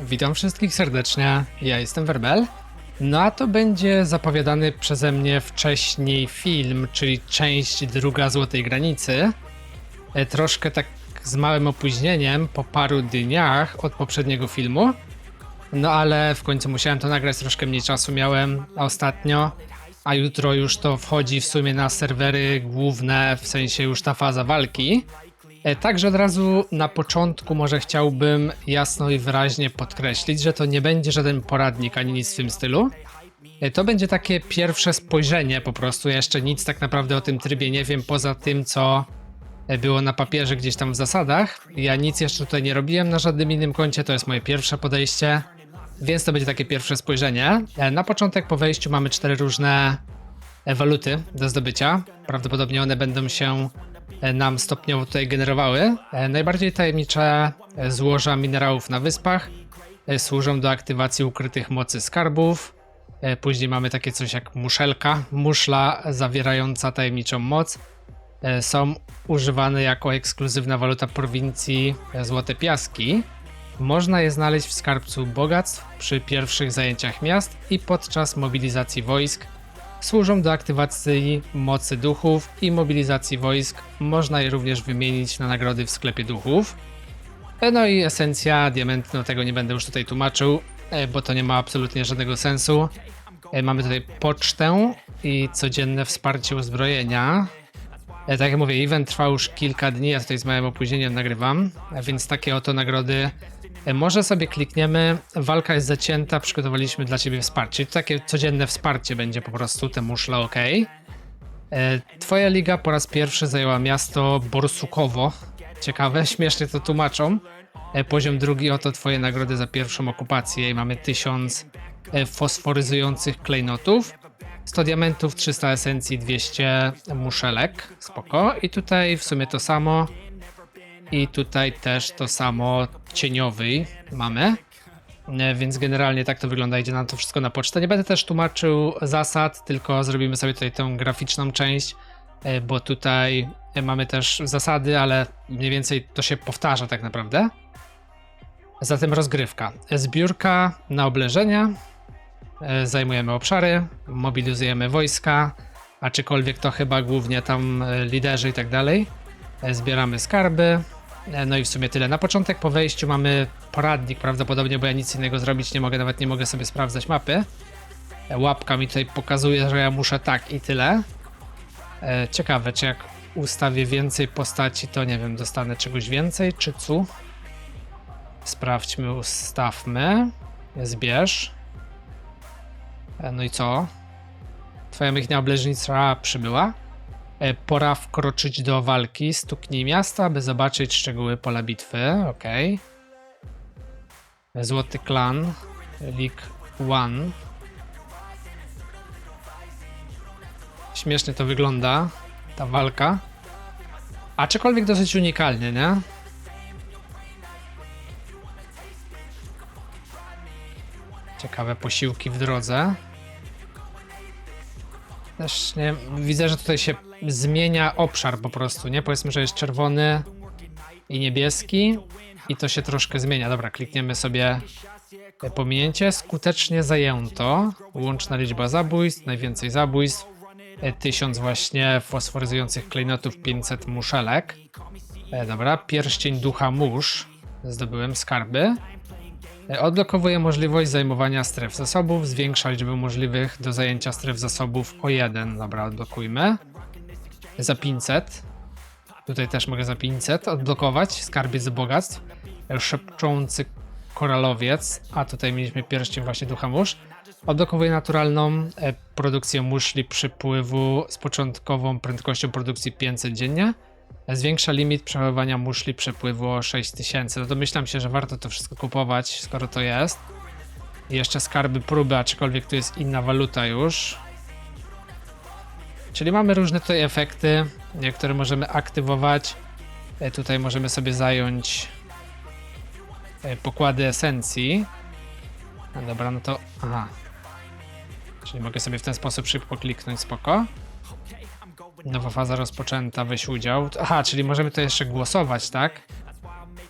Witam wszystkich serdecznie, ja jestem Werbel. No a to będzie zapowiadany przeze mnie wcześniej film, czyli część druga Złotej Granicy. E, Troszkę tak z małym opóźnieniem, po paru dniach od poprzedniego filmu. No ale w końcu musiałem to nagrać, troszkę mniej czasu miałem ostatnio. A jutro już to wchodzi w sumie na serwery główne, w sensie już ta faza walki. E, Także od razu na początku może chciałbym jasno i wyraźnie podkreślić, że to nie będzie żaden poradnik ani nic w tym stylu. E, To będzie takie pierwsze spojrzenie po prostu. Ja jeszcze nic tak naprawdę o tym trybie nie wiem poza tym, co e, było na papierze gdzieś tam w zasadach. Ja nic jeszcze tutaj nie robiłem na żadnym innym koncie, to jest moje pierwsze podejście. Więc to będzie takie pierwsze spojrzenie. Na początek po wejściu mamy cztery różne waluty do zdobycia. Prawdopodobnie one będą się nam stopniowo tutaj generowały. E, Najbardziej tajemnicze e, złoża minerałów na wyspach e, służą do aktywacji ukrytych mocy skarbów. E, Później mamy takie coś jak muszelka, muszla zawierająca tajemniczą moc. E, Są używane jako ekskluzywna waluta prowincji e, Złote Piaski. Można je znaleźć w skarbcu bogactw przy pierwszych zajęciach miast i podczas mobilizacji wojsk. Służą do aktywacji mocy duchów i mobilizacji wojsk. Można je również wymienić na nagrody w sklepie duchów. E, No i esencja diamenty, no tego nie będę już tutaj tłumaczył, e, bo to nie ma absolutnie żadnego sensu. E, Mamy tutaj pocztę i codzienne wsparcie uzbrojenia. Tak jak mówię, event trwa już kilka dni, ja tutaj z małym opóźnieniem nagrywam, więc takie oto nagrody. E, Może sobie klikniemy, walka jest zacięta, przygotowaliśmy dla Ciebie wsparcie. Takie codzienne wsparcie będzie po prostu, te muszle ok. E, Twoja liga po raz pierwszy zajęła miasto Borsukowo. Ciekawe, śmiesznie to tłumaczą. E, Poziom drugi, oto Twoje nagrody za pierwszą okupację i mamy 1000 e, fosforyzujących klejnotów. 100 diamentów, 300 esencji, 200 muszelek. Spoko. I tutaj w sumie to samo. I tutaj też to samo cieniowy mamy. E, Więc generalnie tak to wygląda, idzie nam to wszystko na pocztę. Nie będę też tłumaczył zasad, tylko zrobimy sobie tutaj tą graficzną część, e, bo tutaj e, mamy też zasady, ale mniej więcej to się powtarza tak naprawdę. Zatem rozgrywka. Zbiórka na oblężenia. E, Zajmujemy obszary, mobilizujemy wojska, aczkolwiek to chyba głównie tam liderzy i tak dalej. Zbieramy skarby. E, No i w sumie tyle. Na początek po wejściu mamy poradnik prawdopodobnie, bo ja nic innego zrobić nie mogę, nawet nie mogę sobie sprawdzać mapy. E, Łapka mi tutaj pokazuje, że ja muszę tak i tyle. E, Ciekawe, czy jak ustawię więcej postaci, to nie wiem, dostanę czegoś więcej, czy co? Sprawdźmy, ustawmy. Zbierz. No i co? Twoja michnia obleżnicza przybyła. E, Pora wkroczyć do walki. Stuknij miasta, by zobaczyć szczegóły pola bitwy. Okej. Złoty klan. League One. Śmiesznie to wygląda. Ta walka. Aczkolwiek dosyć unikalnie, nie? Ciekawe posiłki w drodze. Też nie. Widzę, że tutaj się zmienia obszar po prostu, nie? Powiedzmy, że jest czerwony i niebieski i to się troszkę zmienia. Dobra, klikniemy sobie pominięcie. Skutecznie zajęto. Łączna liczba zabójstw, najwięcej zabójstw. E, 1000 właśnie fosforyzujących klejnotów, 500 muszelek. E, dobra, pierścień ducha mórz. Zdobyłem skarby. E, Odblokowuje możliwość zajmowania stref zasobów, zwiększa liczbę możliwych do zajęcia stref zasobów o 1. Dobra, odblokujmy. Za 500. Tutaj też mogę za 500 odblokować skarbiec bogactw. E, Szepczący koralowiec, a tutaj mieliśmy pierścień właśnie ducha mórz. Odblokowuje naturalną e, produkcję muszli przypływu z początkową prędkością produkcji 500 dziennie. Zwiększa limit przechowywania muszli przepływu o 6000. No domyślam się, że warto to wszystko kupować, skoro to jest. I jeszcze skarby próby, aczkolwiek tu jest inna waluta już. Czyli mamy różne tutaj efekty, które możemy aktywować. E, Tutaj możemy sobie zająć e, pokłady esencji. No dobra, no to... Aha. Czyli mogę sobie w ten sposób szybko kliknąć, spoko. Nowa faza rozpoczęta, weź udział. Aha, czyli możemy to jeszcze głosować, tak?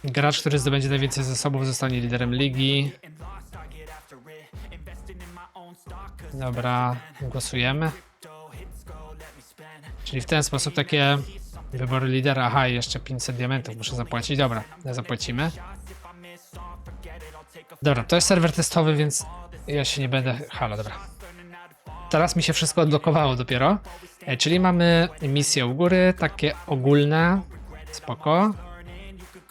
Gracz, który zdobędzie najwięcej zasobów, zostanie liderem ligi. Dobra, głosujemy. Czyli w ten sposób takie wybory lidera. Aha, jeszcze 500 diamentów muszę zapłacić. Dobra, zapłacimy. Dobra, to jest serwer testowy, więc ja się nie będę. Halo, dobra. Teraz mi się wszystko odblokowało dopiero. E, Czyli mamy misje u góry, takie ogólne. Spoko.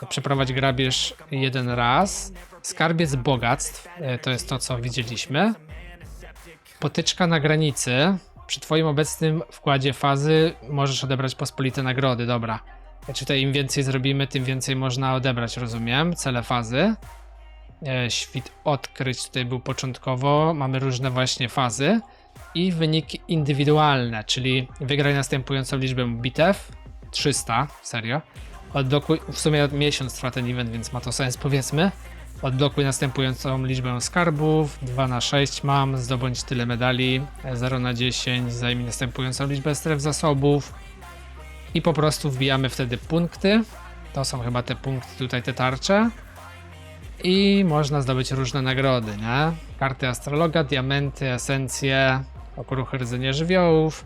Przeprowadź grabież jeden raz. Skarbiec bogactw, e, to jest to, co widzieliśmy. Potyczka na granicy. Przy twoim obecnym wkładzie fazy możesz odebrać pospolite nagrody, dobra. E, Tutaj im więcej zrobimy, tym więcej można odebrać, rozumiem. Cele fazy. Świt odkryć tutaj był początkowo. Mamy różne właśnie fazy. I wyniki indywidualne, czyli wygraj następującą liczbę bitew. 300, serio. Odblokuj, w sumie miesiąc trwa ten event, więc ma to sens, powiedzmy. Odblokuj następującą liczbę skarbów, 2 na 6 mam, zdobądź tyle medali, 0 na 10, zajmij następującą liczbę stref zasobów i po prostu wbijamy wtedy punkty. To są chyba te punkty, tutaj te tarcze. I można zdobyć różne nagrody, nie? Karty astrologa, diamenty, esencje, okruchy rdzenia żywiołów.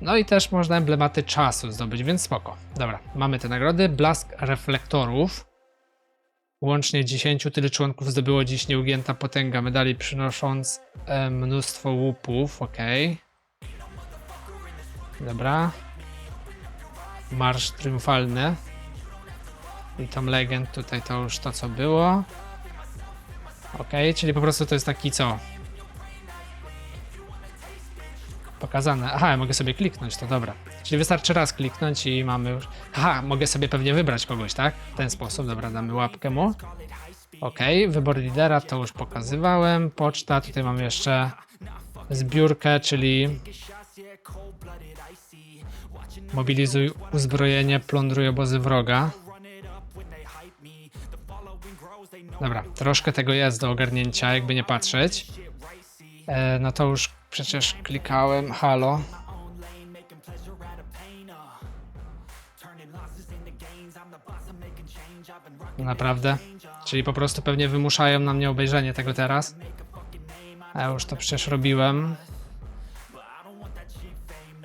No i też można emblematy czasu zdobyć, więc spoko. Dobra, mamy te nagrody. Blask reflektorów. Łącznie 10 tyle członków zdobyło dziś nieugięta potęga medali, przynosząc e, mnóstwo łupów. Ok. Dobra. Marsz triumfalny. I Tom Legend tutaj to już to co było. Ok, czyli po prostu to jest taki co? Pokazane. Aha, ja mogę sobie kliknąć, to dobra. Czyli wystarczy raz kliknąć i mamy już. Aha, mogę sobie pewnie wybrać kogoś, tak? W ten sposób, dobra, damy łapkę mu. Ok, wybór lidera to już pokazywałem. Poczta, tutaj mamy jeszcze zbiórkę, czyli mobilizuj uzbrojenie, plądruj obozy wroga. Dobra, troszkę tego jest do ogarnięcia, jakby nie patrzeć. E, no to już przecież klikałem. Halo. Naprawdę? Czyli po prostu pewnie wymuszają na mnie obejrzenie tego teraz. A ja już to przecież robiłem.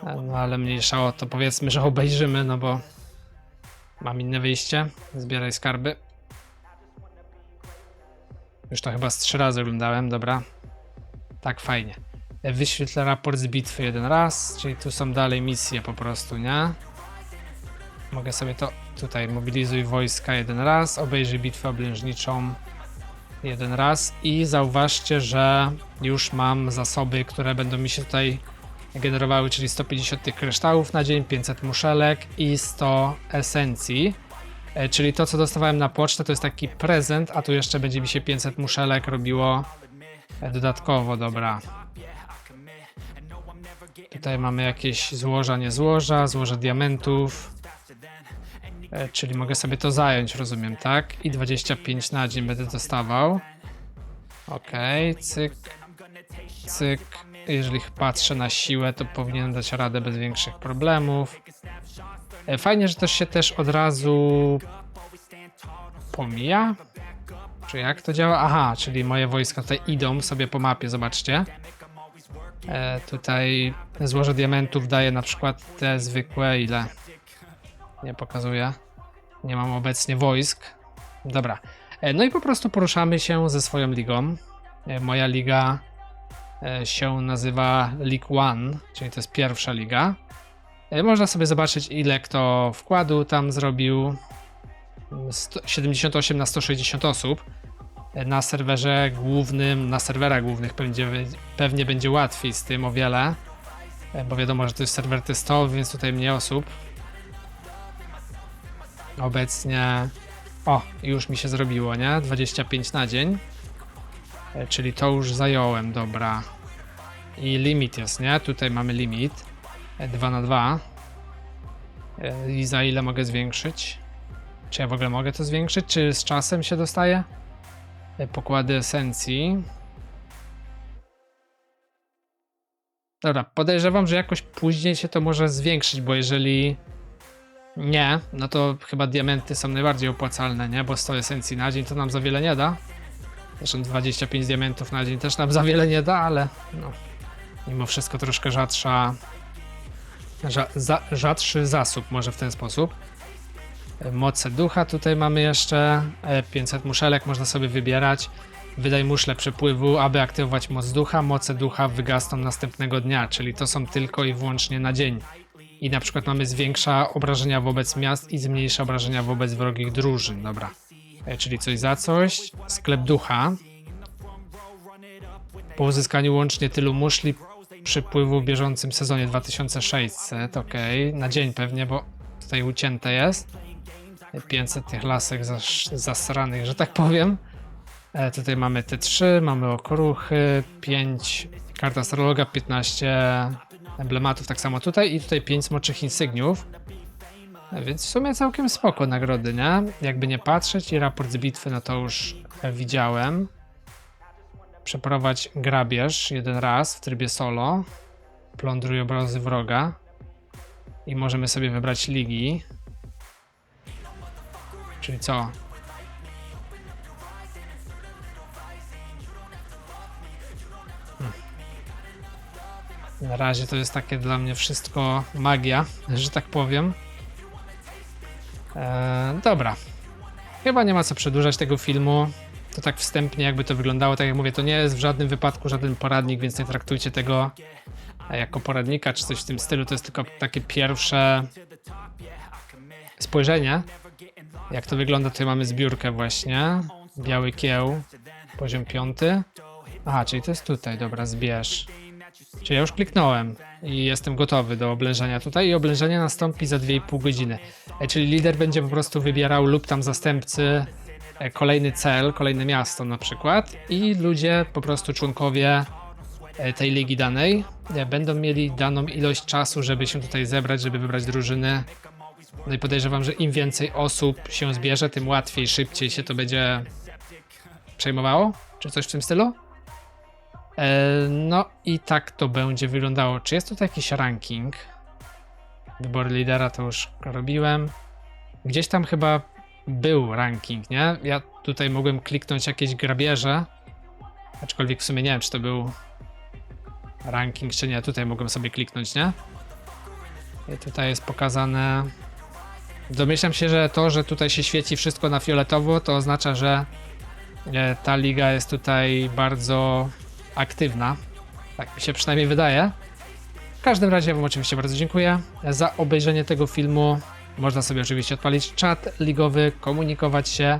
E, No ale mniejsza o to. Powiedzmy, że obejrzymy, no bo mam inne wyjście. Zbieraj skarby. Już to chyba z trzy razy oglądałem, dobra. Tak, fajnie. Wyświetlę raport z bitwy jeden raz, czyli tu są dalej misje po prostu, nie? Mogę sobie to tutaj mobilizuj wojska jeden raz, obejrzyj bitwę oblężniczą jeden raz i zauważcie, że już mam zasoby, które będą mi się tutaj generowały, czyli 150 tych kryształów na dzień, 500 muszelek i 100 esencji. E, Czyli to, co dostawałem na pocztę, to jest taki prezent, a tu jeszcze będzie mi się 500 muszelek robiło e, dodatkowo, dobra. Tutaj mamy jakieś złoża, nie złoża, złoże diamentów. E, Czyli mogę sobie to zająć, rozumiem, tak? I 25 na dzień będę dostawał. Okej, cyk, cyk. Jeżeli patrzę na siłę, to powinienem dać radę bez większych problemów. E, Fajnie, że to się też od razu pomija. Czy jak to działa? Aha, czyli moje wojska tutaj idą sobie po mapie, zobaczcie. E, tutaj złoże diamentów daje na przykład te zwykłe, ile? Nie pokazuje. Nie mam obecnie wojsk. Dobra. E, no i po prostu poruszamy się ze swoją ligą. E, moja liga e, się nazywa League One, czyli to jest pierwsza liga. E, Można sobie zobaczyć, ile kto wkładu tam zrobił. Sto- 78 na 160 osób. E, Na serwerze głównym, na serwerach głównych będzie, pewnie będzie łatwiej z tym o wiele. e, Bo wiadomo, że to jest serwer testowy, więc tutaj mniej osób. Obecnie. O, już mi się zrobiło, nie? 25 na dzień. Czyli to już zająłem, dobra. I limit jest, nie? Tutaj mamy limit. 2 na 2 E, I za ile mogę zwiększyć? Czy ja w ogóle mogę to zwiększyć? Czy z czasem się dostaje? E, Pokłady esencji. Dobra, podejrzewam, że jakoś później się to może zwiększyć, bo jeżeli Nie, no to chyba diamenty są najbardziej opłacalne, nie? Bo 100 esencji na dzień to nam za wiele nie da. Zresztą 25 diamentów na dzień też nam za wiele nie da, ale no, mimo wszystko troszkę rzadsza, rza, za, rzadszy zasób może w ten sposób. E, Moce ducha tutaj mamy jeszcze, e, 500 muszelek można sobie wybierać. Wydaj muszle przepływu, aby aktywować moc ducha. Moce ducha wygasną następnego dnia, czyli to są tylko i wyłącznie na dzień. I na przykład mamy zwiększa obrażenia wobec miast i zmniejsza obrażenia wobec wrogich drużyn. Dobra. E, czyli coś za coś. Sklep ducha. Po uzyskaniu łącznie tylu muszli przypływu w bieżącym sezonie 2600. Ok. Na dzień pewnie, bo tutaj ucięte jest. 500 tych lasek zasz- zasranych, że tak powiem. E, tutaj mamy te trzy, mamy okruchy, 5 karta astrologa, 15 emblematów tak samo tutaj i tutaj 5 smoczych insygniów. E, Więc w sumie całkiem spoko nagrody, nie? Jakby nie patrzeć i raport z bitwy, no to już widziałem. Przeprowadź grabież jeden raz w trybie solo. Plądruj obrazy wroga. I możemy sobie wybrać ligi. Czyli co? Na razie to jest takie dla mnie wszystko magia, że tak powiem. Eee, dobra. Chyba nie ma co przedłużać tego filmu. To tak wstępnie jakby to wyglądało. Tak jak mówię, to nie jest w żadnym wypadku żaden poradnik, więc nie traktujcie tego e, jako poradnika czy coś w tym stylu. To jest tylko takie pierwsze spojrzenie. Jak to wygląda, tutaj mamy zbiórkę właśnie. Biały kieł, poziom piąty. Aha, czyli to jest tutaj, dobra, zbierz. Czyli ja już kliknąłem i jestem gotowy do oblężenia tutaj i oblężenie nastąpi za 2,5 godziny. E, Czyli lider będzie po prostu wybierał lub tam zastępcy kolejny cel, kolejne miasto na przykład i ludzie, po prostu członkowie e, tej ligi danej e, będą mieli daną ilość czasu, żeby się tutaj zebrać, żeby wybrać drużyny. No i podejrzewam, że im więcej osób się zbierze, tym łatwiej, szybciej się to będzie przejmowało, czy coś w tym stylu. E, No i tak to będzie wyglądało. Czy jest tutaj jakiś ranking? Wybór lidera to już robiłem. Gdzieś tam chyba był ranking, nie? Ja tutaj mogłem kliknąć jakieś grabieże. Aczkolwiek w sumie nie wiem, czy to był ranking, czy nie. Tutaj mogłem sobie kliknąć, nie? I tutaj jest pokazane. Domyślam się, że to, że tutaj się świeci wszystko na fioletowo, to oznacza, że e, ta liga jest tutaj bardzo aktywna. Tak mi się przynajmniej wydaje. W każdym razie Wam oczywiście bardzo dziękuję za obejrzenie tego filmu. Można sobie oczywiście odpalić czat ligowy, komunikować się,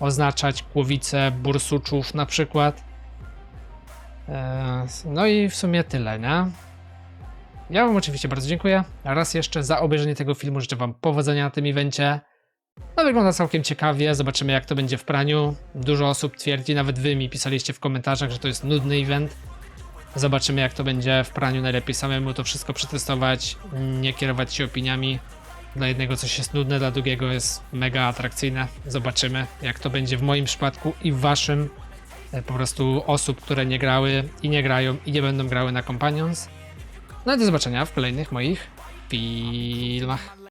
oznaczać głowice bursuczów na przykład. Eee, No i w sumie tyle, nie? Ja Wam oczywiście bardzo dziękuję. Raz jeszcze za obejrzenie tego filmu. Życzę Wam powodzenia na tym evencie. No wygląda całkiem ciekawie, zobaczymy jak to będzie w praniu. Dużo osób twierdzi, nawet wy mi pisaliście w komentarzach, że to jest nudny event. Zobaczymy jak to będzie w praniu, najlepiej samemu to wszystko przetestować, nie kierować się opiniami. Dla jednego coś jest nudne, dla drugiego jest mega atrakcyjne. Zobaczymy jak to będzie w moim przypadku i w waszym. E, Po prostu osób, które nie grały i nie grają i nie będą grały na Companions. No i do zobaczenia w kolejnych moich filmach.